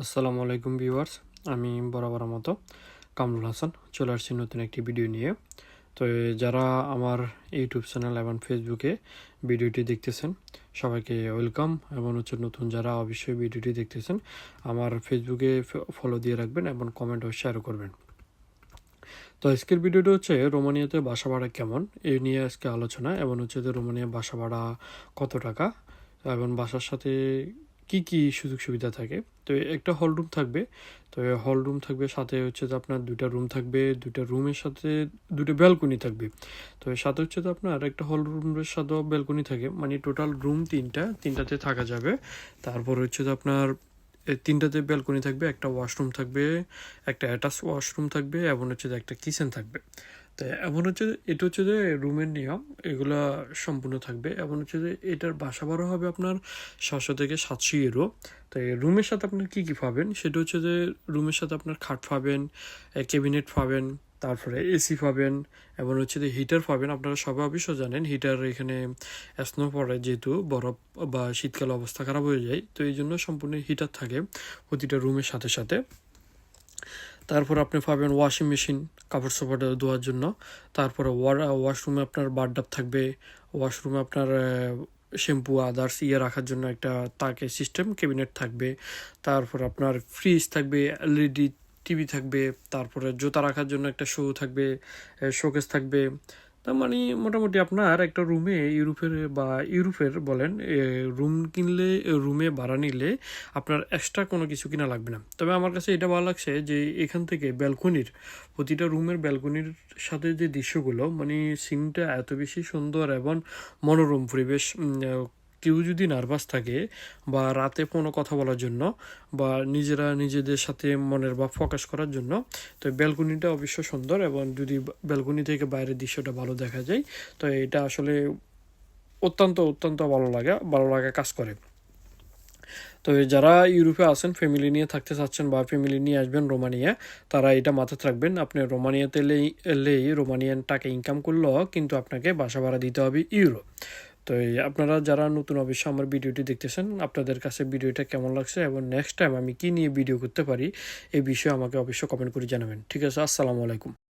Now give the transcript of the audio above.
আসসালামু আলাইকুম ভিউয়ার্স, আমি বরাবর মতো কামরুল হাসান চলে আসছি নতুন একটি ভিডিও নিয়ে। তো যারা আমার ইউটিউব চ্যানেল এবং ফেসবুকে ভিডিওটি দেখতেছেন, সবাইকে ওয়েলকাম। এবং হচ্ছে নতুন যারা অবশ্যই ভিডিওটি দেখতেছেন, আমার ফেসবুকে ফলো দিয়ে রাখবেন এবং কমেন্ট ও শেয়ার করবেন। তো আজকের ভিডিওটা হচ্ছে রোমানিয়াতে বাসা ভাড়া কেমন? এই নিয়ে আজকে আলোচনা এবং হচ্ছে যে রোমানিয়া বাসা ভাড়া কত টাকা? এবং বাসার সাথে কি কি সুযোগ সুবিধা থাকে? তো একটা হল রুম থাকবে। তো হল রুম থাকবে, সাথে হচ্ছে যে আপনার দুইটা রুম থাকবে, দুইটা রুমের সাথে দুটো ব্যালকনি থাকবে। তো সাথে হচ্ছে যে আপনার একটা হল রুমের সাথেও ব্যালকনি থাকে। মানে টোটাল রুম তিনটা, তিনটাতে থাকা যাবে। তারপর হচ্ছে যে আপনার তিনটাতে ব্যালকনি থাকবে, একটা ওয়াশরুম থাকবে, একটা অ্যাটাচ ওয়াশরুম থাকবে এবং হচ্ছে একটা কিচেন থাকবে। তো এমন হচ্ছে যে, এটা হচ্ছে যে রুমের নিয়ম, এগুলা সম্পূর্ণ থাকবে। এমন হচ্ছে যে এটার বাসা ভাড়া হবে আপনার সাতশো থেকে সাতশো ইউরো তো রুমের সাথে আপনার কী কী পাবেন? সেটা হচ্ছে যে রুমের সাথে আপনার খাট পাবেন ক্যাবিনেট পাবেন, তারপরে এসি পাবেন এবং হচ্ছে যে হিটার পাবেন। আপনারা সবাই অবশ্যই জানেন, হিটার এখানে স্নো পড়ে যেহেতু, বরফ বা শীতকালে অবস্থা খারাপ হয়ে যায়, তো এই জন্য সম্পূর্ণ হিটার থাকে প্রতিটা রুমের সাথে সাথে। তারপর আপনি পাবেন ওয়াশিং মেশিন কাপড় চোপড় ধোয়ার জন্য। তারপরে ওয়াশরুমে আপনার বারডাপ থাকবে। ওয়াশরুমে আপনার শ্যাম্পু আদার্স ইয়ে রাখার জন্য একটা তাকে সিস্টেম ক্যাবিনেট থাকবে। তারপর আপনার ফ্রিজ থাকবে এলইডি টিভি থাকবে। তারপরে জুতা রাখার জন্য একটা শো থাকবে শোকেস থাকবে। তার মানে মোটামুটি আপনার একটা রুমে ইউরোপের বা ইউরোপের বলেন রুম কিনলে রুমে ভাড়া নিলে আপনার এক্সট্রা কোনো কিছু কিনা লাগবে না। তবে আমার কাছে এটা ভালো লাগছে যে এখান থেকে ব্যালকনির, প্রতিটা রুমের ব্যালকনির সাথে যে দৃশ্যগুলো মানে সিনটা এত বেশি সুন্দর এবং মনোরম পরিবেশ কেউ যদি নার্ভাস থাকে বা রাতে কোনো কথা বলার জন্য বা নিজেরা নিজেদের সাথে মনের ভাব প্রকাশ করার জন্য, তো ব্যালকনিটা অবশ্য সুন্দর এবং যদি ব্যালকনি থেকে বাইরের দৃশ্যটা ভালো দেখা যায়, তো এটা আসলে অত্যন্ত অত্যন্ত ভালো লাগে, ভালো লাগা কাজ করে। তো যারা ইউরোপে আছেন ফ্যামিলি নিয়ে থাকতে চাচ্ছেন বা ফ্যামিলি নিয়ে আসবেন রোমানিয়া, তারা এটা মাথায় রাখবেন। আপনি রোমানিয়াতে এলেই রোমানিয়ান টাকা ইনকাম করলেও কিন্তু আপনাকে বাসা ভাড়া দিতে হবে ইউরো। তো এই আপনারা যারা নতুন অবশ্যই আমার ভিডিওটি দেখতেছেন, আপনাদের কাছে ভিডিওটা কেমন লাগছে এবং নেক্সট টাইম আমি কি নিয়ে ভিডিও করতে পারি, এই বিষয়ে আমাকে অবশ্যই কমেন্ট করে জানাবেন। ঠিক আছে, আসসালামু আলাইকুম।